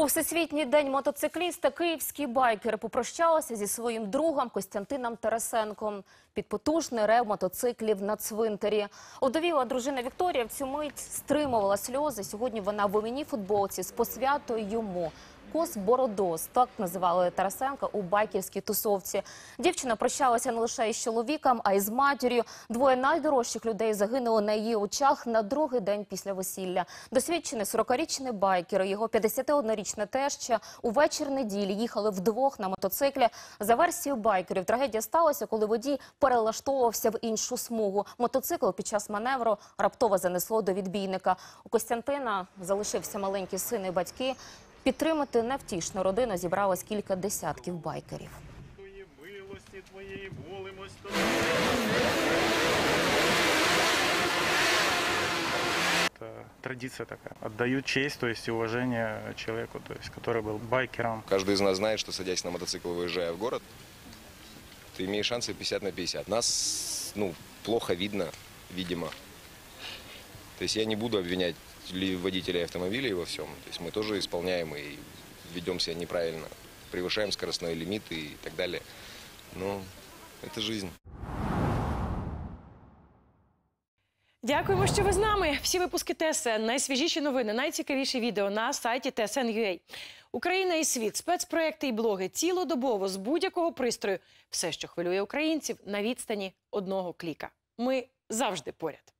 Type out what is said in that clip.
У всесвітній день мотоцикліста київські байкери попрощалися зі своїм другом Костянтином Тарасенком під потужний рев мотоциклів на цвинтарі. Удовіла дружина Вікторія в цю мить стримувала сльози. Сьогодні вона в імені футболці з посвятою йому. Кос Бородос, так називали Тарасенка у байкерській тусовці. Дівчина прощалася не лише із чоловіком, а й з матір'ю. Двоє найдорожчих людей загинули на її очах на другий день після весілля. Досвідчений 40-річний байкер і його 51-річна теща у вечір неділі їхали вдвох на мотоциклі. За версією байкерів, трагедія сталася, коли водій перелаштовувався в іншу смугу. Мотоцикл під час маневру раптово занесло до відбійника. У Костянтина залишився маленький син і батьки. Підтримати невтішну родину зібралось кілька десятків байкерів. Твої милості твоєї молимось тобі. Это традиция такая. Отдают честь, то есть и уважение человеку, то есть, который был байкером. Каждый из нас знает, что садясь на мотоцикл, выезжая в город, ты имеешь шансы 50 на 50. Нас, ну, плохо видно, видимо. То есть я не буду обвинять ли водителей автомобилей во всем. То есть мы тоже исполняем и ведем себя неправильно, превышаем скоростной лимит и так далее. Но это жизнь. Дякуємо, що ви з нами. Всі випуски ТСН, найсвіжіші новини, найцікавіші відео на сайті TSN.ua. Україна і світ, спецпроекти і блоги цілодобово з будь-якого пристрою. Все, що хвилює українців, на відстані одного кліка. Ми завжди поряд.